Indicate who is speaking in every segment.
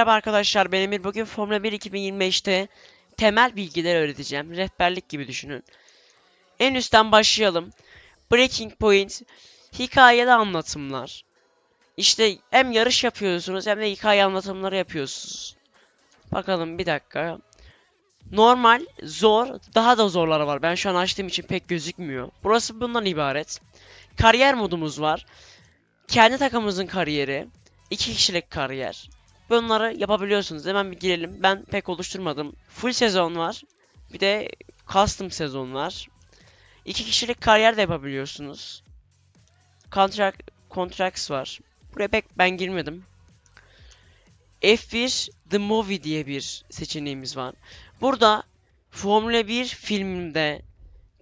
Speaker 1: Merhaba arkadaşlar ben Emir. Bugün Formula 1 2025'te temel bilgiler öğreteceğim. Rehberlik gibi düşünün. En üstten başlayalım. Breaking Point, hikayeli anlatımlar. İşte hem yarış yapıyorsunuz hem de hikaye anlatımları yapıyorsunuz. Bakalım bir dakika. Normal, zor, daha da zorları var. Ben şu an açtığım için pek gözükmüyor. Burası bundan ibaret. Kariyer modumuz var. Kendi takımımızın kariyeri. iki kişilik kariyer. Bunları yapabiliyorsunuz. Hemen bir girelim. Ben pek oluşturmadım. Full sezon var. Bir de custom sezon var. İki kişilik kariyer de yapabiliyorsunuz. Contract, contracts var. Buraya pek ben girmedim. F1 The Movie diye bir seçeneğimiz var. Burada Formula 1 filminde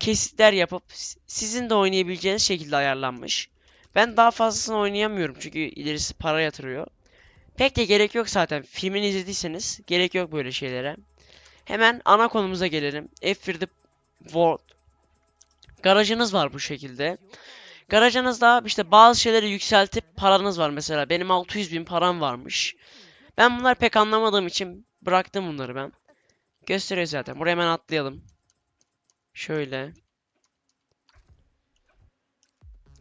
Speaker 1: kesitler yapıp sizin de oynayabileceğiniz şekilde ayarlanmış. Ben daha fazlasını oynayamıyorum çünkü ilerisi para yatırıyor. Pek de gerek yok zaten. Filmini izlediyseniz gerek yok böyle şeylere. Hemen ana konumuza gelelim. F1'de World. Garajınız var bu şekilde. Garajınızda işte bazı şeyleri yükseltip paranız var mesela. Benim 600 bin param varmış. Ben bunlar pek anlamadığım için bıraktım bunları ben. Gösteriyor zaten. Buraya hemen atlayalım. Şöyle.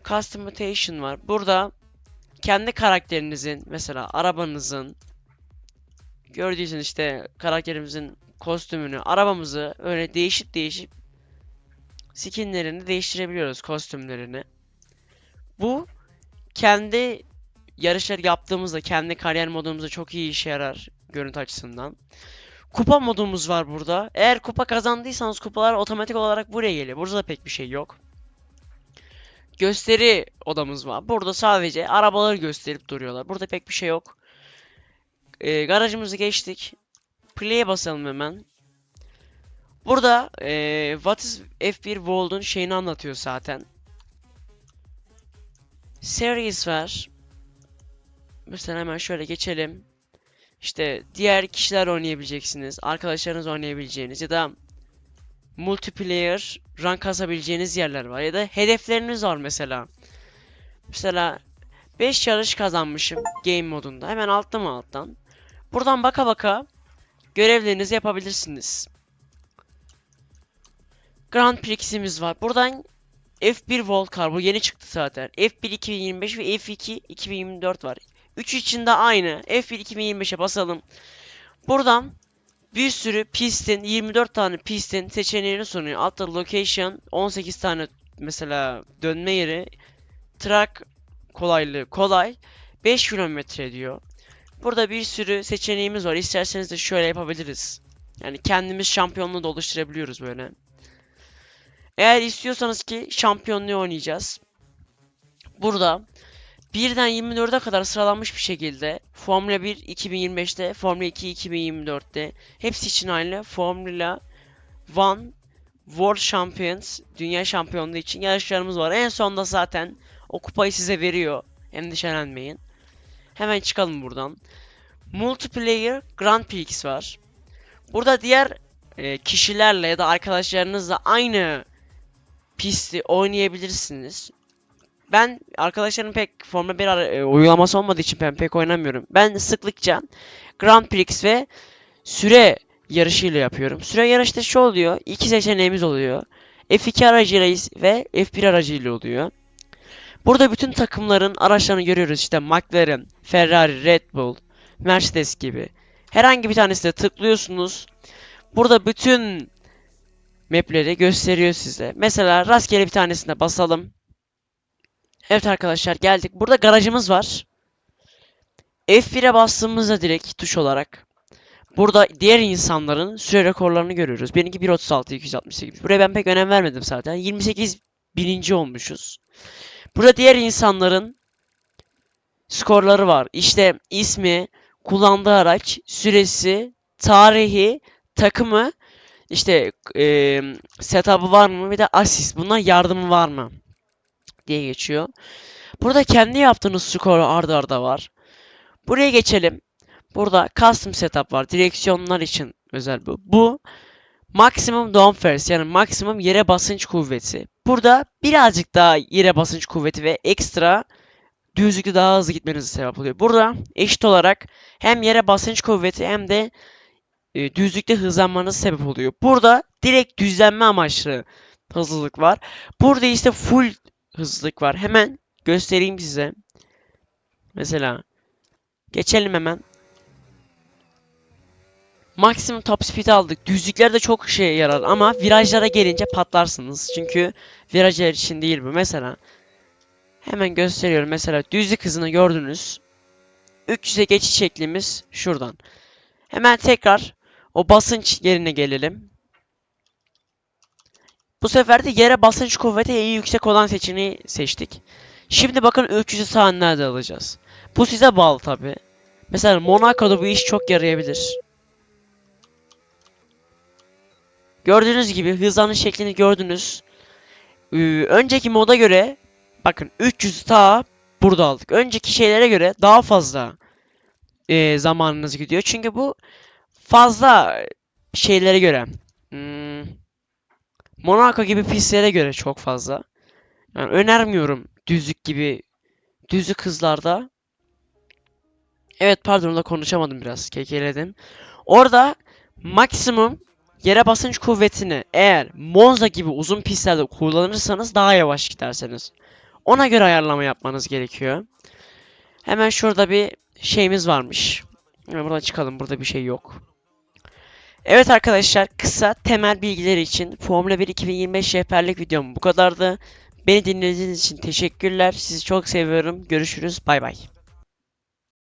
Speaker 1: Customization var. Burada kendi karakterinizin mesela arabanızın gördüğünüz işte karakterimizin kostümünü, arabamızı öyle değişip değişip skinlerini değiştirebiliyoruz kostümlerini. Bu kendi yarışlar yaptığımızda kendi kariyer modumuzda çok iyi işe yarar görüntü açısından. Kupa modumuz var burada. Eğer kupa kazandıysanız kupalar otomatik olarak buraya geliyor. Burada da pek bir şey yok gösteri odamız var. Burada sadece arabaları gösterip duruyorlar. Burada pek bir şey yok. Ee, garajımızı geçtik. Play'e basalım hemen. Burada ee, What is F1 World'un şeyini anlatıyor zaten. Series var. Mesela hemen şöyle geçelim. İşte diğer kişiler oynayabileceksiniz. Arkadaşlarınız oynayabileceğiniz ya da multiplayer rank kasabileceğiniz yerler var ya da hedefleriniz var mesela. Mesela 5 yarış kazanmışım game modunda. Hemen altta mı alttan? Buradan baka baka görevlerinizi yapabilirsiniz. Grand Prix'imiz var. Buradan F1 World Car bu yeni çıktı zaten. F1 2025 ve F2 2024 var. Üçü içinde aynı. F1 2025'e basalım. Buradan bir sürü pistin 24 tane pistin seçeneğini sunuyor. Altta location 18 tane mesela dönme yeri track kolaylığı kolay 5 kilometre diyor. Burada bir sürü seçeneğimiz var. İsterseniz de şöyle yapabiliriz. Yani kendimiz şampiyonluğu da oluşturabiliyoruz böyle. Eğer istiyorsanız ki şampiyonluğu oynayacağız. Burada 1'den 24'e kadar sıralanmış bir şekilde Formula 1 2025'te, Formula 2 2024'te hepsi için aynı Formula 1 World Champions Dünya Şampiyonluğu için yarışlarımız var. En sonda zaten o kupayı size veriyor. Endişelenmeyin. Hemen çıkalım buradan. Multiplayer Grand Prix var. Burada diğer e, kişilerle ya da arkadaşlarınızla aynı pisti oynayabilirsiniz. Ben arkadaşlarım pek Formula 1 ara- e, uygulaması olmadığı için ben pek oynamıyorum. Ben sıklıkça Grand Prix ve süre yarışıyla yapıyorum. Süre yarışta şu oluyor. iki seçeneğimiz oluyor. F2 aracıyla ve F1 aracıyla oluyor. Burada bütün takımların araçlarını görüyoruz. İşte McLaren, Ferrari, Red Bull, Mercedes gibi. Herhangi bir tanesine tıklıyorsunuz. Burada bütün mapleri gösteriyor size. Mesela rastgele bir tanesine basalım. Evet arkadaşlar geldik. Burada garajımız var. F1'e bastığımızda direkt tuş olarak burada diğer insanların süre rekorlarını görüyoruz. Benimki 1.36 268. Buraya ben pek önem vermedim zaten. 28 bininci olmuşuz. Burada diğer insanların skorları var. İşte ismi, kullandığı araç, süresi, tarihi, takımı, işte eee setup'ı var mı bir de asist. Bunlar yardımı var mı? Diye geçiyor. Burada kendi yaptığınız skor arda arda var. Buraya geçelim. Burada custom setup var. Direksiyonlar için özel bu. Bu maksimum downforce yani maksimum yere basınç kuvveti. Burada birazcık daha yere basınç kuvveti ve ekstra düzlükte daha hızlı gitmenize sebep oluyor. Burada eşit olarak hem yere basınç kuvveti hem de e, düzlükte hızlanmanız sebep oluyor. Burada direkt düzlenme amaçlı hızlılık var. Burada ise full hızlılık var. Hemen göstereyim size. Mesela geçelim hemen. Maksimum top speed aldık. Düzlüklerde çok işe yarar ama virajlara gelince patlarsınız. Çünkü virajlar için değil bu. Mesela hemen gösteriyorum. Mesela düzlük hızını gördünüz. 300'e geçiş şeklimiz şuradan. Hemen tekrar o basınç yerine gelelim. Bu sefer de yere basınç kuvveti en yüksek olan seçeneği seçtik. Şimdi bakın 300'ü sahnelerde alacağız. Bu size bağlı tabi. Mesela Monaco'da bu iş çok yarayabilir. Gördüğünüz gibi hızlanış şeklini gördünüz. Ee, önceki moda göre bakın 300 ta burada aldık. Önceki şeylere göre daha fazla e, zamanınız gidiyor. Çünkü bu fazla şeylere göre hmm, Monaco gibi pistlere göre çok fazla. Yani önermiyorum düzlük gibi düzlük hızlarda. Evet pardon da konuşamadım biraz. Kekeledim. Orada maksimum yere basınç kuvvetini eğer Monza gibi uzun pistlerde kullanırsanız daha yavaş giderseniz. Ona göre ayarlama yapmanız gerekiyor. Hemen şurada bir şeyimiz varmış. Hemen buradan çıkalım. Burada bir şey yok. Evet arkadaşlar kısa temel bilgiler için Formula 1 2025 rehberlik videom bu kadardı. Beni dinlediğiniz için teşekkürler. Sizi çok seviyorum. Görüşürüz. Bay bay.